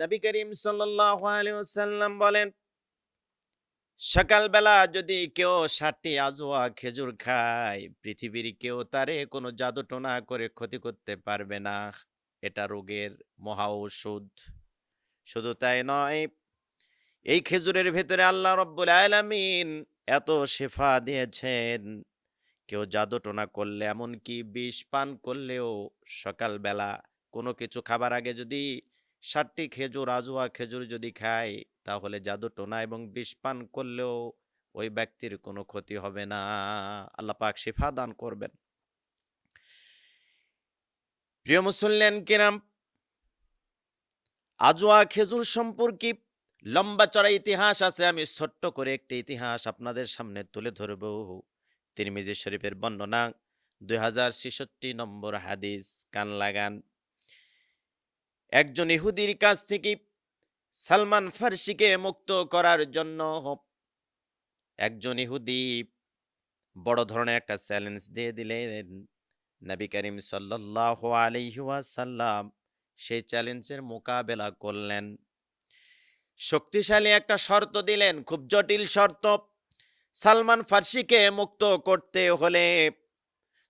নবী করিম ওয়াসাল্লাম বলেন, সকালবেলা যদি কেউ ষাটটি আজোয়া খেজুর খায়, পৃথিবীর কেউ তারে কোনো জাদু টোনা করে ক্ষতি করতে পারবে না। এটা রোগের মহা ঔষধ শুধু তাই নয়, এই খেজুরের ভেতরে আল্লাহ রব্বুল আলামিন এত শেফা দিয়েছেন, কেউ জাদু টোনা করলে, এমনকি বিষ পান করলেও সকালবেলা কোনো কিছু খাবার আগে যদি ষাটটি খেজুর, আজুয়া খেজুর যদি খায় তাহলে জাদু টোনা এবং বিষ পান করলেও ওই ব্যক্তির কোনো ক্ষতি হবে না। আল্লাহ পাক শিফা দান করবেন। প্রিয় মুসল্লেন কিরাম, আজোয়া খেজুর সম্পর্কে লম্বা চড়া ইতিহাস আছে, আমি ছোট্ট করে একটি ইতিহাস আপনাদের সামনে তুলে ধরব। তিরমিজি শরীফের বর্ণনা, দুই হাজার ছেষট্টি নম্বর হাদিস, কান লাগান। একজন ইহুদির কাছ থেকে সালমান ফার্সিকে মুক্ত করার জন্য একজন ইহুদি বড় ধরনের একটা চ্যালেঞ্জ দিয়ে দিলেন নবী করিম সাল্লাহ আলিহাসাল্লাম সেই চ্যালেঞ্জের মোকাবেলা করলেন। শক্তিশালী একটা শর্ত দিলেন, খুব জটিল শর্ত। সালমান ফার্সিকে মুক্ত করতে হলে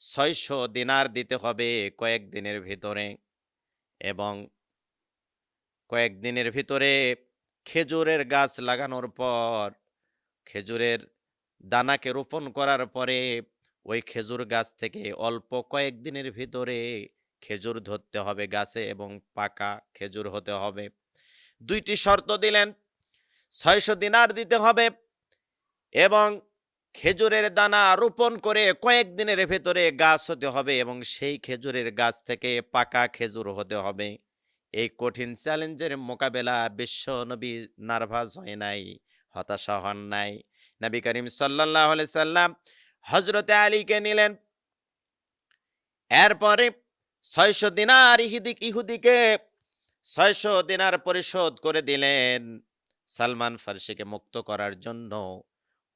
ছয়শো দিনার দিতে হবে কয়েকদিনের ভিতরে। এবং কয়েকদিনের ভিতরে খেজুরের গাছ লাগানোর পর, খেজুরের দানাকে রোপণ করার পরে ওই খেজুর গাছ থেকে অল্প কয়েকদিনের ভিতরে খেজুর ধরতে হবে গাছে এবং পাকা খেজুর হতে হবে। দুইটি শর্ত দিলেন, ছয়শো দিনার দিতে হবে এবং খেজুরের দানা রোপণ করে কয়েকদিনের ভেতরে গাছ হতে হবে এবং সেই খেজুরের গাছ থেকে পাকা খেজুর হতে হবে। এই কঠিন চ্যালেঞ্জের মোকাবেলা বিশ্ব নবী নার্ভাস হয় নাই, হতাশা হন নাই। নবী করিম সাল্লাহ সাল্লাম হজরতে আলীকে নিলেন। এরপরে ছয়শো দিনার ইহুদিক ইহুদিকে ছয়শো দিনার পরিশোধ করে দিলেন সালমান ফার্সিকে মুক্ত করার জন্য।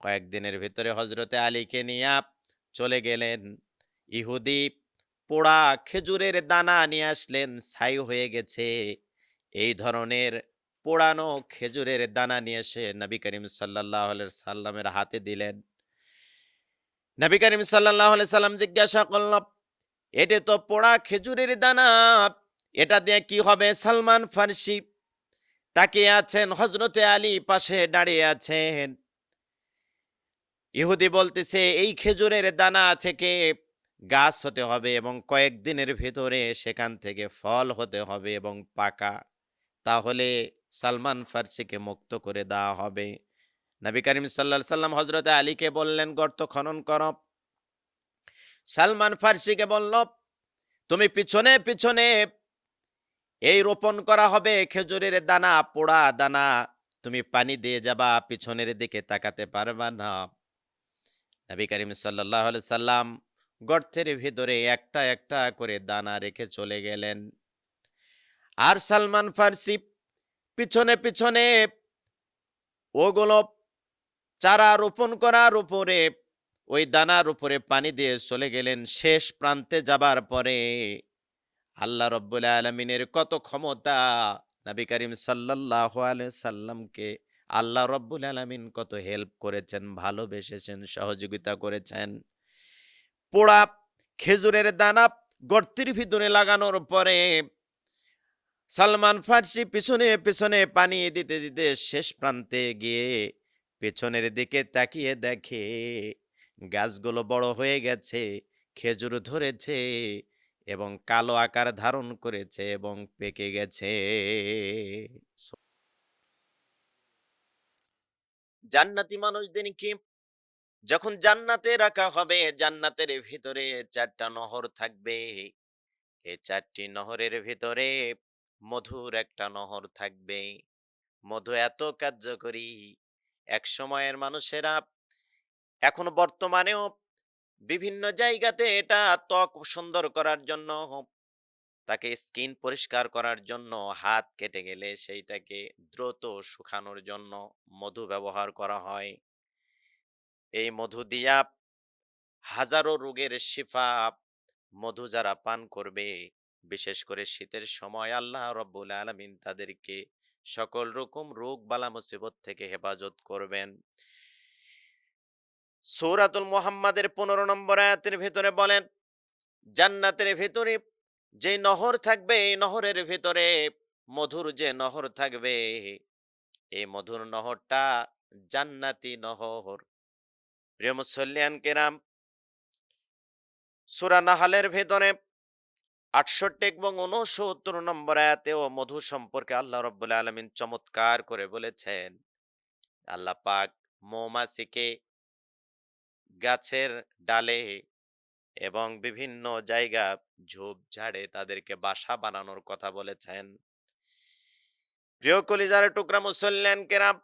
কয়েকদিনের ভিতরে হজরতে আলীকে নিয়ে চলে গেলেন ইহুদি। পোড়া খেজুরের দানা নিয়ে আসলেন, ছাই হয়ে গেছে। এই ধরনের পোড়ানো খেজুরের দানা নিয়ে এসে নবী করিম সাল্লাহ সাল্লামের হাতে দিলেন। নবী করিম সাল্লাহ সাল্লাম জিজ্ঞাসা করলাম এটা তো পোড়া খেজুরের দানা, এটা দিয়ে কি হবে সালমান ফার্সি? তাকিয়ে আছেন হজরতে আলী পাশে দাঁড়িয়ে আছেন। ইহুদি বলতেছে, এই খেজুরের দানা থেকে গাছ হতে হবে এবং কয়েকদিনের ভিতরে সেখান থেকে ফল হতে হবে এবং পাকা। তাহলে সালমান ফার্সিকে মুক্ত করে দেওয়া হবে। নবী করিম সাল্লা সাল্লাম হজরত আলীকে বললেন, গর্ত খনন কর। সালমান ফার্সিকে বলল, তুমি পিছনে পিছনে এই রোপণ করা হবে, খেজুরের দানা, পোড়া দানা। তুমি পানি দিয়ে যাবা, পিছনের দিকে তাকাতে পারবা না। নবী করিম সাল্লাহ সাল্লাম গর্তের ভিতরে একটা একটা করে দানা রেখে চলে গেলেন। আর সালমান ফার্সি পিছনে পিছনে ওগুলো চারা রোপণ করার উপরে, ওই দানার উপরে পানি দিয়ে চলে গেলেন শেষ প্রান্তে যাবার পরে। আল্লাহ রব্বুল আলমিনের কত ক্ষমতা, নবী করিম সাল্লাহ সাল্লামকে আল্লাহ রব্বুল আলমিন কত হেল্প করেছেন, ভালোবেসেছেন, সহযোগিতা করেছেন। পোড়া খেজুরের দানা গর্তির ভিতরে লাগানোর পরে সালমান ফার্সি পিছনে পিছনে পানি দিতে দিতে শেষ প্রান্তে গিয়ে পেছনের দিকে তাকিয়ে দেখে, গাছগুলো বড় হয়ে গেছে, খেজুর ধরেছে এবং কালো আকার ধারণ করেছে এবং পেকে গেছে। জান্নাতি মানুষদের কি যখন জান্নাতে রাখা হবে, জান্নাতের ভিতরে চারটা নহর থাকবে। এই চারটি নহরের ভিতরে মধুর একটা নহর থাকবে। মধু এত কার্যকরী। এক সময়ের মানুষেরা এখন বর্তমানেও বিভিন্ন জায়গাতে এটা ত্বক সুন্দর করার জন্য, তাকে স্কিন পরিষ্কার করার জন্য, হাত কেটে গেলে সেইটাকে দ্রুত শুকানোর জন্য মধু ব্যবহার করা হয়। এই মধু দিয়া হাজারো রোগের শিফা মধু যারা পান করবে, বিশেষ করে শীতের সময় আল্লাহ রব্বুল আলমিন তাদেরকে সকল রকম রোগ বালা মুসিবত থেকে হেফাজত করবেন। সূরাতুল মুহাম্মাদের পনেরো নম্বর আয়াতের ভিতরে বলেন, জান্নাতের ভিতরে যে নহর থাকবে, এই নহরের ভিতরে মধুর যে নহর থাকবে, এই মধুর নহরটা জান্নাতি নহর। প্রিয় মুসল্লিয়ান কেরাম, সুরা নাহালের ভেতরে আটষট্টি এবং উনসত্তর নম্বর আয়াতেও মধু সম্পর্কে আল্লাহ রব্বুল আলমিন চমৎকার করে বলেছেন, আল্লাহ পাক মৌমাছিকে গাছের ডালে এবং বিভিন্ন জায়গা ঝোপ ঝাড়ে তাদেরকে বাসা বানানোর কথা বলেছেন। প্রিয় কলিজার টুকরা মুসল্লান কেরাম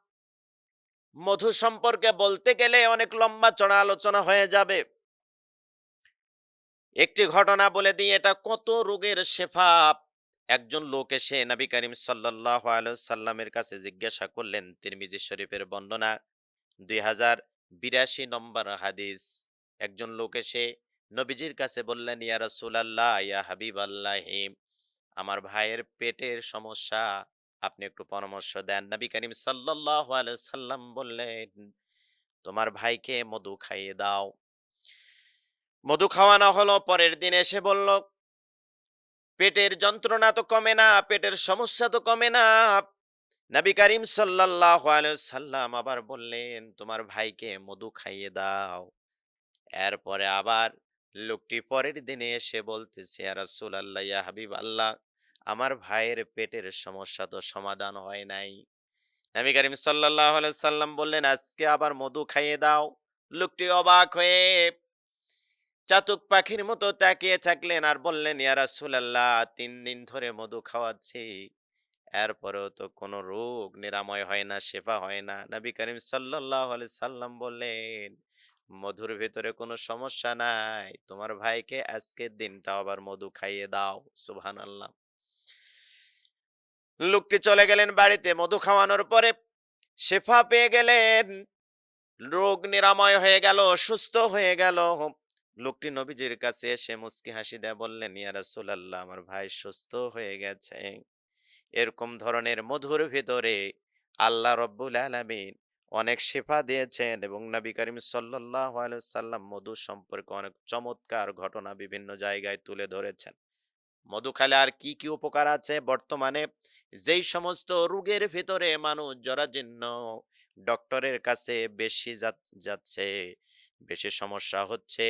মধু সম্পর্কে বলতে গেলে অনেক লম্বা চড়া আলোচনা হয়ে যাবে। একটি ঘটনা বলে দিই, এটা কত রোগের শেফা? একজন লোক এসে নবী করিম সাল্লামের কাছে জিজ্ঞাসা করলেন, তিরমিজি শরীফের বর্ণনা, দুই হাজার বিরাশি নম্বর হাদিস। একজন লোক এসে নবীজির কাছে বললেন, ইয়া রাসূলুল্লাহ, ইয়া হাবিব আল্লাহিম আমার ভাইয়ের পেটের সমস্যা আপনি একটু পরামর্শ দেন। নবী করিম আলাইহি সাল্লাম বললেন, তোমার ভাইকে মধু খাইয়ে দাও। মধু খাওয়ানো হলো, পরের দিন এসে বলল, পেটের যন্ত্রণা তো কমে না, পেটের সমস্যা তো কমে না। নবী করিম আলাইহি সাল্লাম আবার বললেন, তোমার ভাইকে মধু খাইয়ে দাও। এরপরে আবার লোকটি পরের দিনে এসে বলতেছে, ইয়া রাসূলুল্লাহ, ইয়া হাবিব আল্লাহ আমার ভাইয়ের পেটের সমস্যা তো সমাধান হয় নাই। নবী করিম আলাইহি সাল্লাম বললেন, আজকে আবার মধু খাইয়ে দাও। লোকটি অবাক হয়ে চাতক পাখির মতো তাকিয়ে থাকলেন আর বললেন, ইয়া রাসূলুল্লাহ, তিন দিন ধরে মধু খাওয়াচ্ছি। এরপরেও তো কোনো রোগ নিরাময় হয় না, শেফা হয় না। নবী করিম আলাইহি সাল্লাম বললেন, মধুর ভিতরে কোনো সমস্যা নাই। তোমার ভাইকে আজকের দিনটা আবার মধু খাইয়ে দাও। সুবহানাল্লাহ। লোকটি চলে গেলেন বাড়িতে। মধু খাওয়ানোর পরে শেফা পেয়ে গেলেন। রোগ নিরাময় হয়ে গেল, সুস্থ হয়ে গেল। লোকটি নবীজির কাছে এসে মুস্কি হাসি দেয় বললেন, ইয়া রাসূলুল্লাহ, আমার ভাই সুস্থ হয়ে গেছে। এরকম ধরনের মধুর ভিতরে আল্লাহ রব্বুল আলামিন অনেক শেফা দিয়েছেন এবং নবী করিম আলাইহি সাল্লাম মধু সম্পর্কে অনেক চমৎকার ঘটনা বিভিন্ন জায়গায় তুলে ধরেছেন। মধু খেলে আর কি কি উপকার আছে? বর্তমানে যেই সমস্ত রোগের ভিতরে মানুষ জরাজীর্ণ, ডক্টরের কাছে বেশি যাচ্ছে, বেশি সমস্যা হচ্ছে,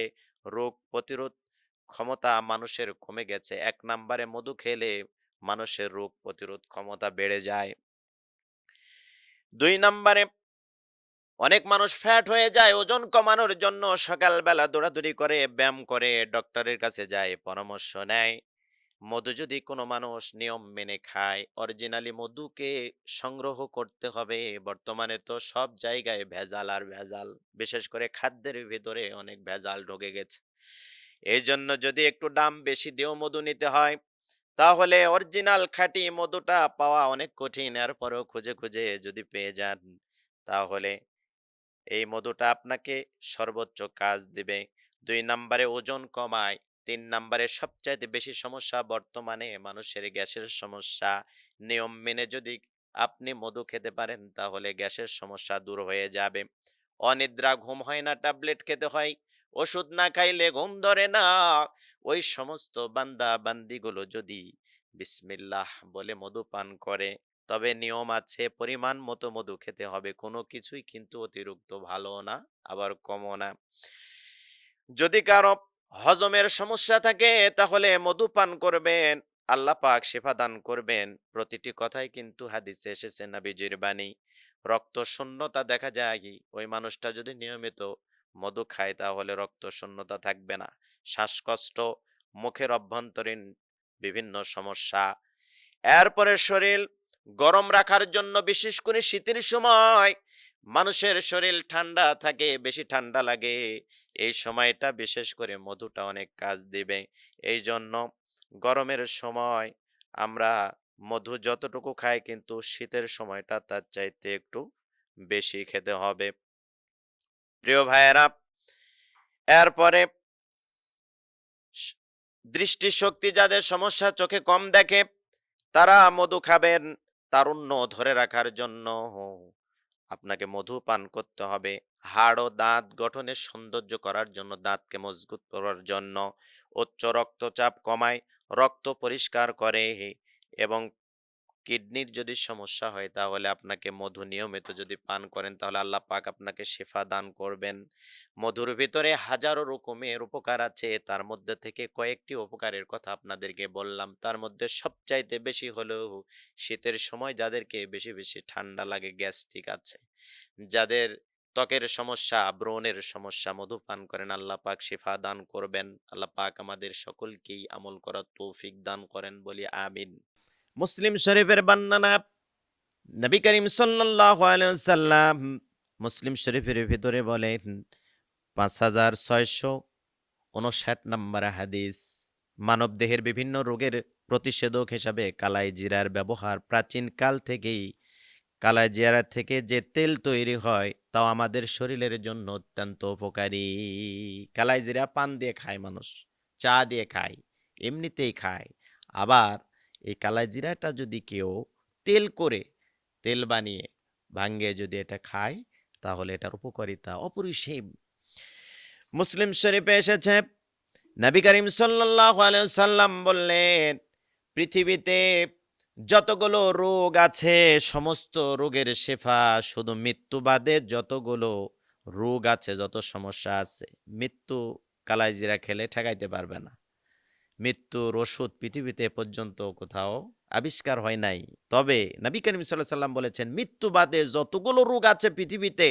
রোগ প্রতিরোধ ক্ষমতা মানুষের কমে গেছে। এক নম্বরে মধু খেলে মানুষের রোগ প্রতিরোধ ক্ষমতা বেড়ে যায়। দুই নম্বরে অনেক মানুষ ফ্যাট হয়ে যায়, ওজন কমানোর জন্য সকালবেলা দৌড়াদৌড়ি করে, ব্যায়াম করে, ডক্টরের কাছে যায়, পরামর্শ নেয়। মধু যদি কোনো মানুষ নিয়ম মেনে খায় অরিজিনালি মধুকে সংগ্রহ করতে হবে, বর্তমানে তো সব জায়গায় ভেজাল আর ভেজাল, বিশেষ করে খাদ্যের ভিতরে অনেক ভেজাল ঢুকে গেছে। এই জন্য যদি একটু দাম বেশি দিয়েও মধু নিতে হয়, তাহলে অরিজিনাল খাঁটি মধুটা পাওয়া অনেক কঠিন, এরপরেও খুঁজে খুঁজে যদি পেয়ে যান, তাহলে এই মধুটা আপনাকে সর্বোচ্চ কাজ দিবে। দুই নম্বরে ওজন কমায় তিন নম্বরে সবচাইতে বেশি সমস্যা বর্তমানে মানুষের গ্যাসের সমস্যা। নিয়ম মেনে যদি আপনি মধু খেতে পারেন, তাহলে গ্যাসের সমস্যা দূর হয়ে যাবে। অনিদ্রা, ঘুম হয় না, ট্যাবলেট খেতে হয়, ওষুধ না খাইলে ঘুম ধরে না। ওই সমস্ত বান্দা বান্দিগুলো যদি বিসমিল্লাহ বলে মধু পান করে, তবে নিয়ম আছে, পরিমাণ মতো মধু খেতে হবে। কোনো কিছুই কিন্তু অতিরিক্ত ভালো না, আবার কমও না। যদি কারও হজমের সমস্যা থাকে, তাহলে মধু পান করবেন, আল্লাহ পাক শেফা দান করবেন। প্রতিটি কথাই কিন্তু হাদিসে এসেছে নাবিজির বাণী। রক্ত শূন্যতা দেখা যায়, ওই মানুষটা যদি নিয়মিত মধু খায়, তাহলে রক্ত শূন্যতা থাকবে না। শ্বাসকষ্ট, মুখের অভ্যন্তরীণ বিভিন্ন সমস্যা। এরপরে শরীর গরম রাখার জন্য বিশেষ করে শীতের সময় মানুষের শরীর ঠান্ডা থাকে, বেশি ঠান্ডা লাগে। এই সময়টা বিশেষ করে মধুটা অনেক কাজ দিবে। এই জন্য গরমের সময় আমরা মধু যতটুকু খাই কিন্তু শীতের সময়টা তার চাইতে একটু বেশি খেতে হবে। প্রিয় ভাইয়েরা, এরপরে দৃষ্টিশক্তি যাদের সমস্যা চোখে কম দেখে, তারা মধু খাবেন তারুণ্য ধরে রাখার জন্য। আপনাকে মধু পান করতে হবে। হাড় ও দাঁত গঠনের সৌন্দর্য করার জন্য, দাঁতকে মজবুত করার জন্য, উচ্চ রক্তচাপ কমায়, রক্ত পরিষ্কার করে এবং কিডনির যদি সমস্যা হয়, তাহলে আপনাকে মধু নিয়মিত যদি পান করেন, তাহলে আল্লাহ পাক আপনাকে শেফা দান করবেন। মধুর ভিতরে হাজারো রকমের উপকার আছে, তার মধ্যে থেকে কয়েকটি উপকারের কথা আপনাদেরকে বললাম। তার মধ্যে সবচাইতে বেশি হলেও শীতের সময় যাদেরকে বেশি বেশি ঠান্ডা লাগে গ্যাস্ট্রিক আছে। যাদের ত্বকের সমস্যা, ব্রণের সমস্যা, মধু পান করেন, আল্লাহ পাক শিফা দান করবেন। আল্লাহ পাক আমাদের সকলকেই আমল করার তৌফিক দান করেন বলি আমিন। মুসলিম শরীফের বর্ণনা নবী করিম আলাইহি সাল্লাম মুসলিম শরীফের ভিতরে বলেন, পাঁচ হাজার ছয়শো উনষাট নম্বর হাদিস মানব দেহের বিভিন্ন রোগের প্রতিষেধক হিসাবে কালাই জিরার ব্যবহার প্রাচীন কাল থেকেই। কালাই জিরা থেকে যে তেল তৈরি হয় তাও আমাদের শরীরের জন্য অত্যন্ত উপকারী। কালাই জিরা পান দিয়ে খায় মানুষ, চা দিয়ে খায়, এমনিতেই খায়। আবার এই কালাই জিরাটা যদি কেউ তেল করে, তেল বানিয়ে ভাঙ্গে যদি এটা খায়, তাহলে এটার উপকারিতা অপরিসীম। মুসলিম শরীফে এসেছে, নবী করিম আলাইহি সাল্লাম বললেন, পৃথিবীতে যতগুলো রোগ আছে, সমস্ত রোগের শেফা শুধু মৃত্যু মৃত্যুবাদে যতগুলো রোগ আছে, যত সমস্যা আছে, মৃত্যু কালাইজিরা খেলে ঠেকাইতে পারবে না। মৃত্যুর ওষুধ পৃথিবীতে পর্যন্ত কোথাও আবিষ্কার হয় নাই। তবে নবী করিম সাল্লাহ সাল্লাম বলেছেন, মৃত্যু বাদে যতগুলো রোগ আছে পৃথিবীতে,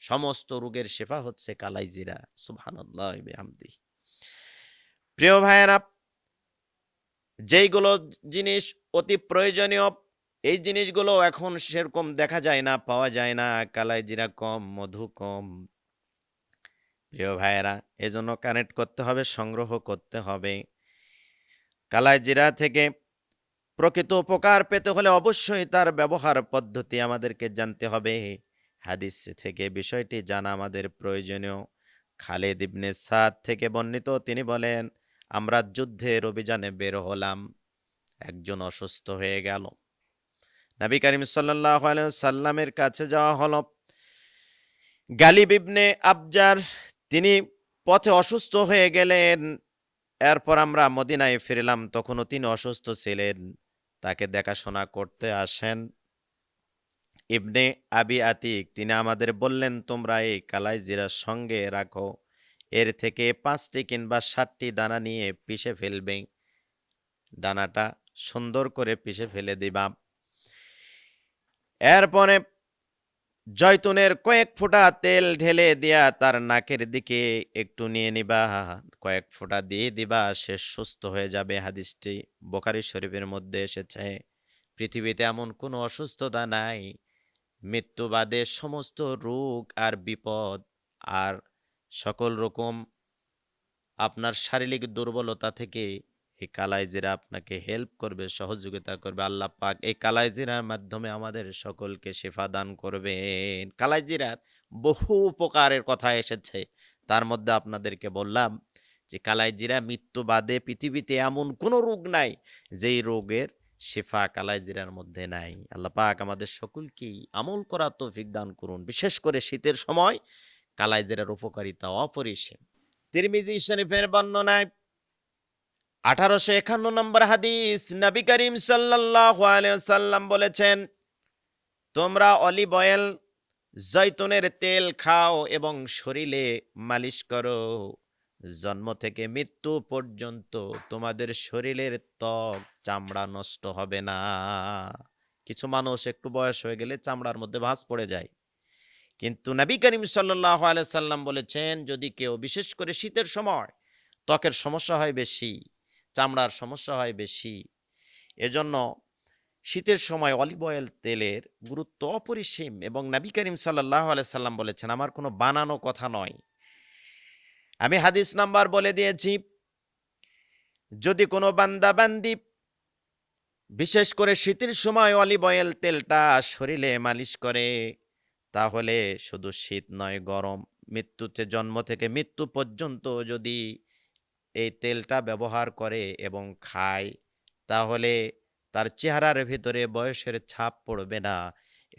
সমস্ত রোগের শেফা হচ্ছে কালাইজিরা। সুবহানাল্লাহ প্রিয় ভাইয়েরা, যেইগুলো জিনিস অতি প্রয়োজনীয়, এই জিনিসগুলো এখন সেরকম দেখা যায় না, পাওয়া যায় না। কালাই জিরা কম, মধু কম। প্রিয় ভাইয়েরা, এজন্য কানেক্ট করতে হবে, সংগ্রহ করতে হবে। কালাই জিরা থেকে প্রকৃত উপকার পেতে হলে অবশ্যই তার ব্যবহার পদ্ধতি আমাদেরকে জানতে হবে। হাদিস থেকে বিষয়টি জানা আমাদের প্রয়োজনীয়। খালেদ ইবনে সাদ থেকে বর্ণিত, তিনি বলেন, আমরা যুদ্ধের অভিযানে বের হলাম, একজন অসুস্থ হয়ে গেল। নবী করিম সাল্লাহ সাল্লামের কাছে যাওয়া হলো। গালিব ইবনে আবজার, তিনি পথে অসুস্থ হয়ে গেলেন। এরপর আমরা মদিনায় ফিরলাম, তখনও তিনি অসুস্থ ছিলেন। তাকে দেখাশোনা করতে আসেন ইবনে আবি আতিক। তিনি আমাদের বললেন, তোমরা এই কালাই জিরার সঙ্গে রাখো। এর থেকে পাঁচটি কিংবা ষাটটি দানা নিয়ে পিষে ফেলবে। দানাটা সুন্দর করে পিষে ফেলে দিবা। এরপরে জয়তুনের কয়েক ফোঁটা তেল ঢেলে দিয়া তার নাকের দিকে একটু নিয়ে নিবা। কয়েক ফোঁটা দিয়ে দিবা, সে সুস্থ হয়ে যাবে। হাদিসটি বোকারি শরীফের মধ্যে এসেছে। পৃথিবীতে এমন কোনো অসুস্থতা নাই। মৃত্যুবাদে সমস্ত রোগ আর বিপদ আর সকল রকম আপনার শারীরিক দুর্বলতা থেকে এই কালাইজিরা আপনাকে হেল্প করবে, সহযোগিতা করবে, আল্লাহ পাক এই কালাইজিরার মাধ্যমে আমাদের সকলকে শেফা দান করবেন। কালাইজিরার বহু উপকারের কথা এসেছে। তার মধ্যে আপনাদেরকে বললাম যে কালাইজিরা মৃত্যু বাদে পৃথিবীতে এমন কোনো রোগ নাই, যেই রোগের শেফা কালাইজিরার মধ্যে নাই। আল্লাহ পাক আমাদের সকলকেই আমল করার তৌফিক দান করুন। বিশেষ করে শীতের সময় কালাইজিরার উপকারিতা অপরিসীম। তিরমিজি শরীফের বর্ণনায় আঠারোশো একান্ন নম্বর হাদিস, নবী করিম সাল্লাম বলেছেন, তোমরা অলিভ অয়েল জৈতুনের তেল খাও এবং শরীরে মালিশ করো। জন্ম থেকে মৃত্যু পর্যন্ত তোমাদের শরীরের ত্বক, চামড়া নষ্ট হবে না। কিছু মানুষ একটু বয়স হয়ে গেলে চামড়ার মধ্যে ভাঁজ পড়ে যায়। কিন্তু নবী করিম সাল্লাহ সাল্লাম বলেছেন, যদি কেউ, বিশেষ করে শীতের সময়, ত্বকের সমস্যা হয় বেশি চামড়ার সমস্যা হয় বেশি। এজন্য শীতের সময় অলিভ অয়েল তেলের গুরুত্ব অপরিসীম এবং নবী করিম সাল্লাহ সাল্লাম বলেছেন, আমার কোনো বানানো কথা নয়। আমি হাদিস নাম্বার বলে দিয়েছি, যদি কোনো বান্দা বান্দি বিশেষ করে শীতের সময় অলিভ অয়েল তেলটা শরীরে মালিশ করে, তাহলে শুধু শীত নয়, গরম, মৃত্যুতে জন্ম থেকে মৃত্যু পর্যন্ত যদি এই তেলটা ব্যবহার করে এবং খায়, তাহলে তার চেহারার ভিতরে বয়সের ছাপ পড়বে না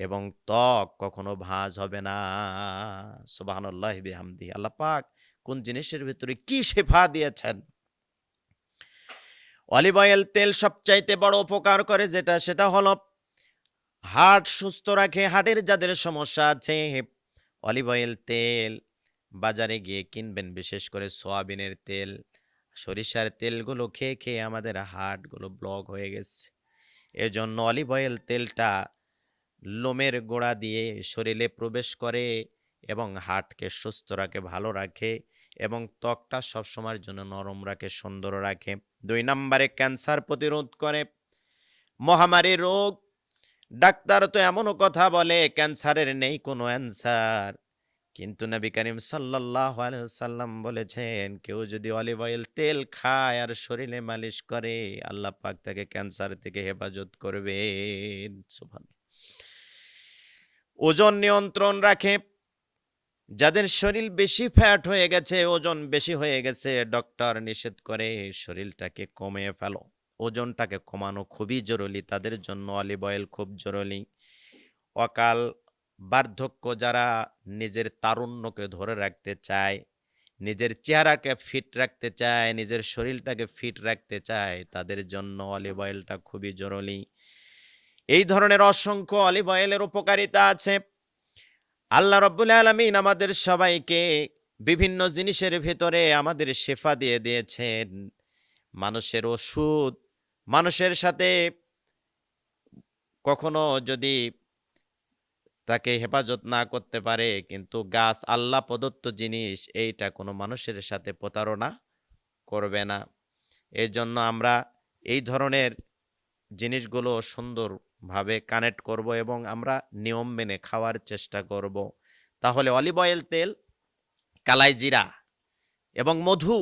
এবং ত্বক কখনো ভাঁজ হবে না। সুবহানাল্লাহ বিহামদি। আল্লাহ পাক কোন জিনিসের ভিতরে কি শেফা দিয়েছেন? অলিভ অয়েল তেল সবচাইতে বড় উপকার করে যেটা, সেটা হলো হার্ট সুস্থ রাখে হার্টের যাদের সমস্যা আছে, অলিভ অয়েল তেল বাজারে গিয়ে কিনবেন, বিশেষ করে সোয়াবিনের তেল। সরিষার তেলগুলো খেয়ে খেয়ে আমাদের হার্টগুলো ব্লক হয়ে গেছে। এজন্য অলিভ অয়েল তেলটা লোমের গোড়া দিয়ে শরীরে প্রবেশ করে এবং হার্টকে সুস্থ রাখে, ভালো রাখে এবং ত্বকটা সবসময়ের জন্য নরম রাখে, সুন্দর রাখে। দুই নম্বরে ক্যান্সার প্রতিরোধ করে। মহামারী রোগ। ডাক্তার তো এমনও কথা বলে, ক্যান্সারের নেই কোনো অ্যান্সার। কিন্তু নবী করিম সাল্লাহ সাল্লাম বলেছেন, কেউ যদি অলিভ অয়েল তেল খায় আর শরীরে মালিশ করে, আল্লাহ পাক তাকে ক্যান্সার থেকে হেফাজত সুবহান ওজন নিয়ন্ত্রণ রাখে। যাদের শরীর বেশি ফ্যাট হয়ে গেছে, ওজন বেশি হয়ে গেছে ডক্টর নিষেধ করে শরীরটাকে কমিয়ে ফেলো। ওজনটাকে কমানো খুবই জরুরি, তাদের জন্য অলিভ অয়েল খুব জরুরি। অকাল বার্ধক্য যারা নিজের তারুণ্যকে ধরে রাখতে চায়, নিজের চেহারাকে ফিট রাখতে চায়, নিজের শরীরটাকে ফিট রাখতে চায়, তাদের জন্য অলিভ অয়েলটা খুবই জরুরি। এই ধরনের অসংখ্য অলিভ অয়েলের উপকারিতা আছে। আল্লাহ রব্বুল আলমিন আমাদের সবাইকে বিভিন্ন জিনিসের ভেতরে আমাদের শেফা দিয়ে দিয়েছেন। মানুষের ওষুধ, মানুষের সাথে কখনো যদি তাকে হেফাজত না করতে পারে, কিন্তু গাছ আল্লাহ প্রদত্ত জিনিস, এইটা কোনো মানুষের সাথে প্রতারণা করবে না। এই জন্য আমরা এই ধরনের জিনিসগুলো সুন্দরভাবে কানেক্ট করব এবং আমরা নিয়ম মেনে খাওয়ার চেষ্টা করব। তাহলে অলিভ অয়েল তেল, কালাই জিরা এবং মধু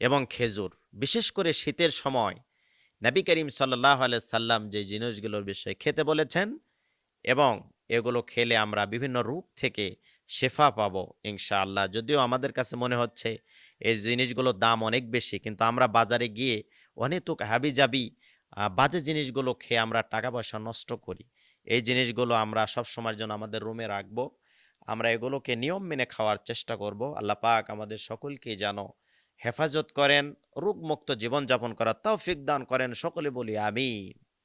এবং খেজুর, বিশেষ করে শীতের সময়। নবী করিম সাল্লাহ সাল্লাম যে জিনিসগুলোর বিষয়ে খেতে বলেছেন এবং এগুলো খেলে আমরা বিভিন্ন রূপ থেকে শেফা পাবো, ইনশাআল্লাহ। যদিও আমাদের কাছে মনে হচ্ছে এই জিনিসগুলোর দাম অনেক বেশি, কিন্তু আমরা বাজারে গিয়ে অনেক হাবি জাবি বাজে জিনিসগুলো খেয়ে আমরা টাকা পয়সা নষ্ট করি। এই জিনিসগুলো আমরা সব সময়ের জন্য আমাদের রুমে রাখব। আমরা এগুলোকে নিয়ম মেনে খাওয়ার চেষ্টা করব। আল্লাহ পাক আমাদের সকলকে যেন হেফাজত করেন, রোগমুক্ত জীবনযাপন করার তৌফিক দান করেন। সকলে বলি আমিন।